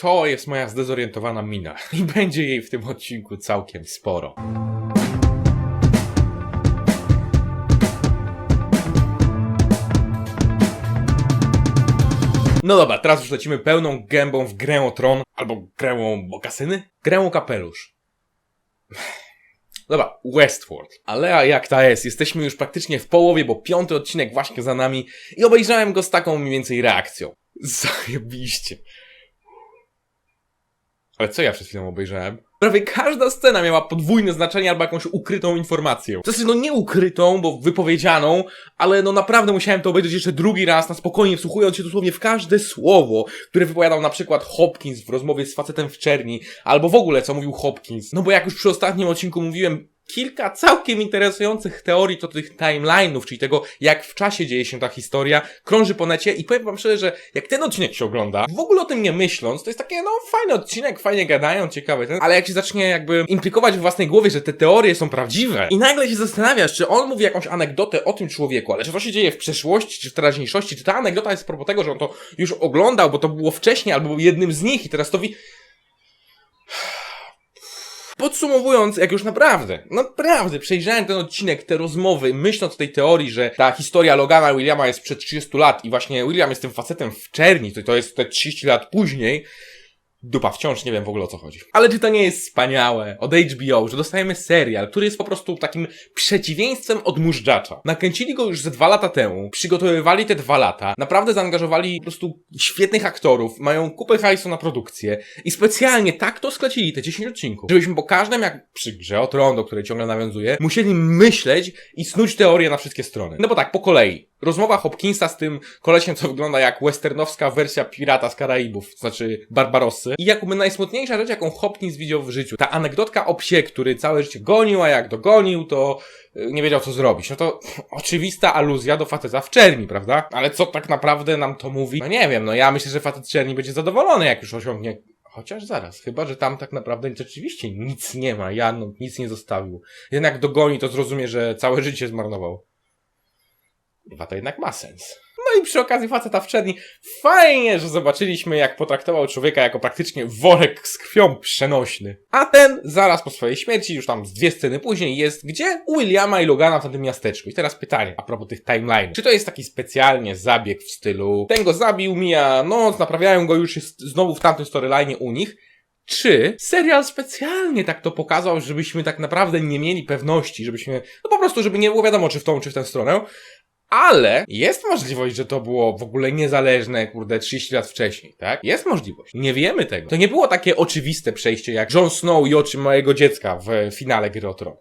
To jest moja zdezorientowana mina i będzie jej w tym odcinku całkiem sporo. No dobra, teraz już lecimy pełną gębą w grę o tron, albo grę o mokasyny? Grę o kapelusz. Dobra, Westworld. Ale jak ta jest? Jesteśmy już praktycznie w połowie, bo piąty odcinek właśnie za nami i obejrzałem go z taką mniej więcej reakcją. Zajebiście. Ale co ja przed chwilą obejrzałem? Prawie każda scena miała podwójne znaczenie albo jakąś ukrytą informację. To znaczy, no nie ukrytą, bo wypowiedzianą, ale no naprawdę musiałem to obejrzeć jeszcze drugi raz, na spokojnie, wsłuchując się dosłownie w każde słowo, które wypowiadał na przykład Hopkins w rozmowie z facetem w czerni, albo w ogóle co mówił Hopkins. No bo jak już przy ostatnim odcinku mówiłem, kilka całkiem interesujących teorii to tych timeline'ów, czyli tego, jak w czasie dzieje się ta historia, krąży po necie i powiem wam szczerze, że jak ten odcinek się ogląda, w ogóle o tym nie myśląc, to jest takie, no, fajny odcinek, fajnie gadają, ciekawy ten, ale jak się zacznie jakby implikować w własnej głowie, że te teorie są prawdziwe i nagle się zastanawiasz, czy on mówi jakąś anegdotę o tym człowieku, ale czy to się dzieje w przeszłości, czy w teraźniejszości, czy ta anegdota jest propos tego, że on to już oglądał, bo to było wcześniej, albo był jednym z nich i teraz to wi... Podsumowując, jak już naprawdę, naprawdę przejrzałem ten odcinek, te rozmowy, myśląc o tej teorii, że ta historia Logana Williama jest przed 30 lat i właśnie William jest tym facetem w czerni, to, to jest te 30 lat później, Dupa, wciąż nie wiem w ogóle o co chodzi. Ale czy to nie jest wspaniałe od HBO, że dostajemy serial, który jest po prostu takim przeciwieństwem od Móżdżacza. Nakręcili go już ze dwa lata temu, przygotowywali te dwa lata, naprawdę zaangażowali po prostu świetnych aktorów, mają kupę hajsu na produkcję i specjalnie tak to sklecili te 10 odcinków, żebyśmy po każdym, jak przy grze o tron, do której ciągle nawiązuje, musieli myśleć i snuć teorię na wszystkie strony. No bo tak, po kolei. Rozmowa Hopkinsa z tym kolesiem, co wygląda jak westernowska wersja Pirata z Karaibów, znaczy Barbarossy. I jakby najsmutniejsza rzecz, jaką Hopkins widział w życiu. Ta anegdotka o psie, który całe życie gonił, a jak dogonił, to y, nie wiedział co zrobić. No to oczywista aluzja do faceta w czerni, prawda? Ale co tak naprawdę nam to mówi? No nie wiem, no ja myślę, że facet czerni będzie zadowolony, jak już osiągnie Chociaż zaraz, chyba, że tam tak naprawdę rzeczywiście nic nie ma, Jan nic nie zostawił. Jednak dogoni, to zrozumie, że całe życie zmarnował. Chyba to jednak ma sens. No i przy okazji faceta w czerni, fajnie, że zobaczyliśmy, jak potraktował człowieka jako praktycznie worek z krwią przenośny. A ten, zaraz po swojej śmierci, już tam z dwie sceny później, jest gdzie? U Williama i Logana w tym miasteczku. I teraz pytanie, a propos tych timeline. Czy to jest taki specjalnie zabieg w stylu, ten go zabił, mija noc, naprawiają go już jest znowu w tamtym storyline u nich, czy serial specjalnie tak to pokazał, żebyśmy tak naprawdę nie mieli pewności, żebyśmy, no po prostu, żeby nie było wiadomo, czy w tą, czy w tę stronę, ale jest możliwość, że to było w ogóle niezależne, kurde, 30 lat wcześniej, tak? Jest możliwość. Nie wiemy tego. To nie było takie oczywiste przejście jak Jon Snow i oczy małego dziecka w finale Gry o Tron.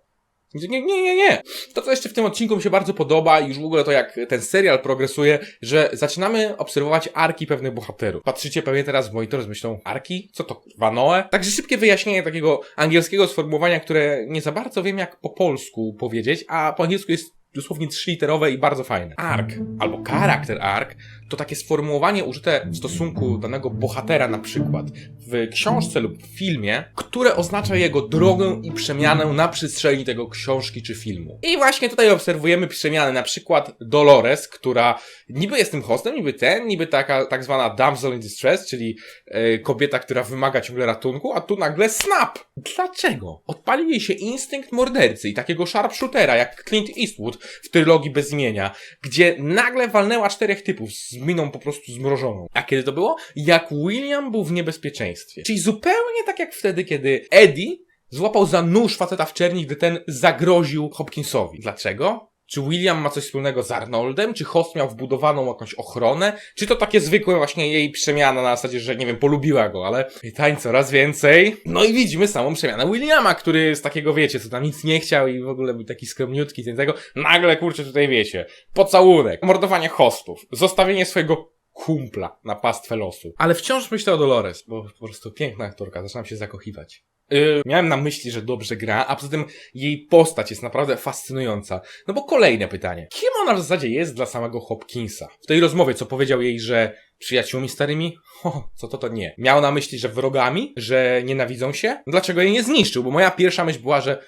Nie, nie, nie, nie. To, co jeszcze w tym odcinku mi się bardzo podoba, i już w ogóle to, jak ten serial progresuje, że zaczynamy obserwować arki pewnych bohaterów. Patrzycie pewnie teraz w monitor z myślą, arki? Co to, kurwa, Noe? Także szybkie wyjaśnienie takiego angielskiego sformułowania, które nie za bardzo wiem, jak po polsku powiedzieć, a po angielsku jest dosłownie trzyliterowe i bardzo fajne. Ark, albo charakter arc, to takie sformułowanie użyte w stosunku danego bohatera na przykład w książce lub filmie, które oznacza jego drogę i przemianę na przestrzeni tego książki czy filmu. I właśnie tutaj obserwujemy przemianę, na przykład Dolores, która niby jest tym hostem, niby ten, niby taka tak zwana damsel in distress, czyli e, kobieta, która wymaga ciągle ratunku, a tu nagle snap! Dlaczego? Odpalił jej się instynkt mordercy i takiego sharpshootera jak Clint Eastwood w trylogii bez imienia, gdzie nagle walnęła czterech typów z miną po prostu zmrożoną. A kiedy to było? Jak William był w niebezpieczeństwie. Czyli zupełnie tak jak wtedy, kiedy Eddie złapał za nóż faceta w czerni, gdy ten zagroził Hopkinsowi. Dlaczego? Czy William ma coś wspólnego z Arnoldem? Czy host miał wbudowaną jakąś ochronę? Czy to takie zwykłe właśnie jej przemiana na zasadzie, że nie wiem, polubiła go, ale pytań coraz więcej. No i widzimy samą przemianę Williama, który z takiego wiecie, co tam nic nie chciał i w ogóle był taki skromniutki, z tego nagle kurczę tutaj wiecie, pocałunek, mordowanie hostów, zostawienie swojego kumpla na pastwę losu. Ale wciąż myślę o Dolores, bo po prostu piękna aktorka, zaczynam się zakochiwać. Yy, miałem na myśli, że dobrze gra, a poza tym jej postać jest naprawdę fascynująca. No bo kolejne pytanie. Kim ona w zasadzie jest dla samego Hopkinsa? W tej rozmowie, co powiedział jej, że przyjaciółmi starymi? Ho, co to to nie. Miał na myśli, że wrogami? Że nienawidzą się? Dlaczego jej nie zniszczył? Bo moja pierwsza myśl była, że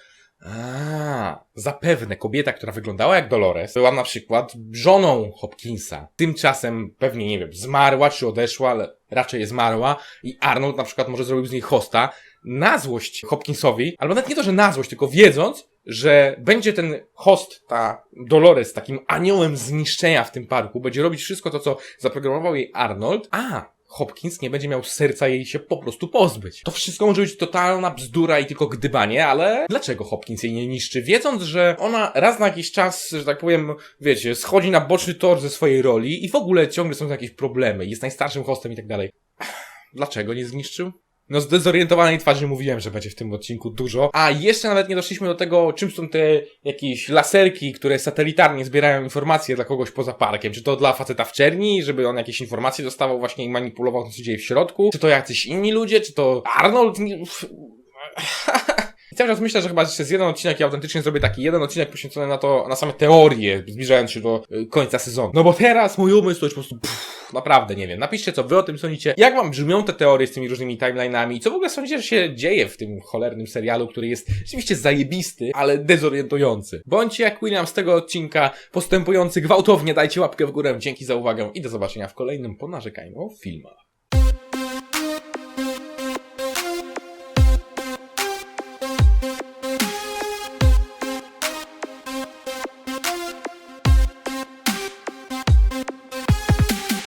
zapewne kobieta, która wyglądała jak Dolores, była na przykład żoną Hopkinsa. Tymczasem pewnie, nie wiem, zmarła czy odeszła, ale raczej zmarła i Arnold na przykład może zrobił z niej hosta na złość Hopkinsowi, albo nawet nie to, że na złość, tylko wiedząc, że będzie ten host, ta Dolores, takim aniołem zniszczenia w tym parku, będzie robić wszystko to, co zaprogramował jej Arnold, a Hopkins nie będzie miał serca jej się po prostu pozbyć. To wszystko może być totalna bzdura i tylko gdybanie, ale dlaczego Hopkins jej nie niszczy? Wiedząc, że ona raz na jakiś czas, że tak powiem, wiecie, schodzi na boczny tor ze swojej roli i w ogóle ciągle są jakieś problemy, jest najstarszym hostem i tak dalej. Dlaczego nie zniszczył? No z dezorientowanej twarzy mówiłem, że będzie w tym odcinku dużo. A jeszcze nawet nie doszliśmy do tego, czym są te jakieś laserki, które satelitarnie zbierają informacje dla kogoś poza parkiem. Czy to dla faceta w czerni, żeby on jakieś informacje dostawał właśnie i manipulował tym, co dzieje w środku? Czy to jacyś inni ludzie? Czy to Arnold? I cały czas myślę, że chyba jeszcze jest jeden odcinek i autentycznie zrobię taki jeden odcinek poświęcony na to, na same teorie, zbliżając się do y, końca sezonu. No bo teraz mój umysł to już po prostu pff, naprawdę nie wiem. Napiszcie, co wy o tym sądzicie. Jak wam brzmią te teorie z tymi różnymi timeline'ami? Co w ogóle sądzicie, że się dzieje w tym cholernym serialu, który jest rzeczywiście zajebisty, ale dezorientujący? Bądźcie jak William z tego odcinka, postępujący gwałtownie, dajcie łapkę w górę. Dzięki za uwagę i do zobaczenia w kolejnym ponarzekajmy o filmach.